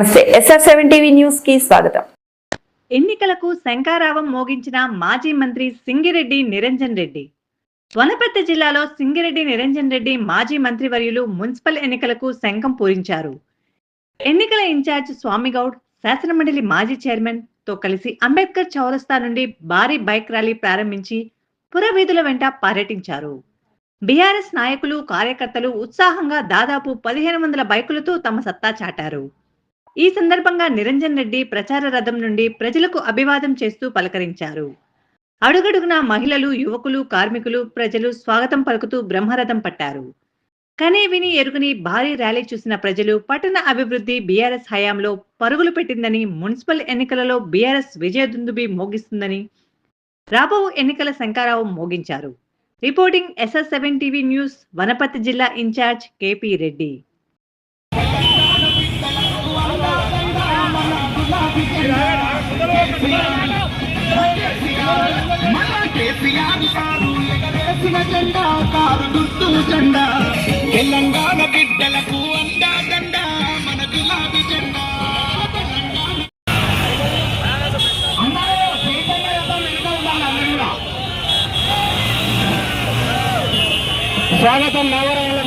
నమస్తే. SR seven TV న్యూస్కి స్వాగతం. ఎన్నికలకు శంకారావం మోగించిన మాజీ మంత్రి సింగిరెడ్డి నిరంజన్ రెడ్డి. వనపర్తి జిల్లాలో సింగిరెడ్డి నిరంజన్ రెడ్డి మాజీ మంత్రివర్యులు మున్సిపల్ ఎన్నికలకు శంఖం పూరించారు. ఎన్నికల ఇన్ఛార్జ్ స్వామిగౌడ్ శాసనమండలి మాజీ చైర్మన్తో కలిసి అంబేద్కర్ చౌరస్తా నుండి భారీ బైక్ ర్యాలీ ప్రారంభించి పురవీధుల వెంట పర్యటించారు. బీఆర్ఎస్ నాయకులు కార్యకర్తలు ఉత్సాహంగా దాదాపు పదిహేను వందల బైకులతో తమ సత్తా చాటారు. ఈ సందర్భంగా నిరంజన్ రెడ్డి ప్రచార రథం నుండి ప్రజలకు అభివాదం చేస్తూ పలకరించారు. అడుగడుగున మహిళలు యువకులు కార్మికులు ప్రజలు స్వాగతం పలుకుతూ బ్రహ్మరథం పట్టారు. కనే విని ఎరుగని భారీ ర్యాలీ చూసిన ప్రజలు పట్టణ అభివృద్ధి బీఆర్ఎస్ హయాంలో పరుగులు పెట్టిందని మున్సిపల్ ఎన్నికలలో బీఆర్ఎస్ విజయదుందుబి మోగిస్తుందని రాబో ఎన్నికల శంకారావు మోగించారు. Reporting SS seven TV news Wanaparthy జిల్లా ఇన్ఛార్జ్ కేపీ రెడ్డి. జెండా కారు గుర్తు జెండా తెలంగాణ బిడ్డలకు అండా జెండా మన గులాబీ జెండా స్వాగతం చైతన్య స్వాగతం నవరంలో